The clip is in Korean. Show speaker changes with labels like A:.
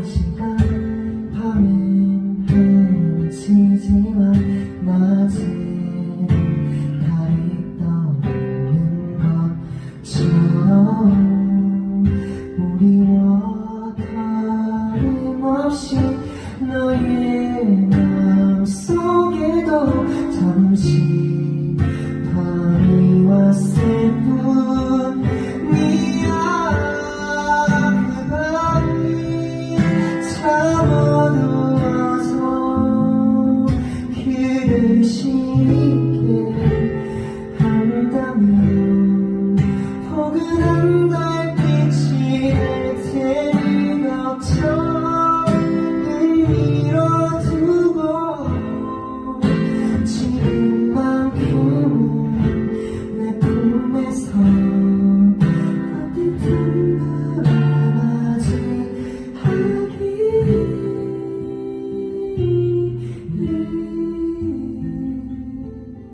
A: 시간 밤이 헤어지지만 낮은 달이 떠오르는 것처럼 우리와 다름없이 너의 Yogananda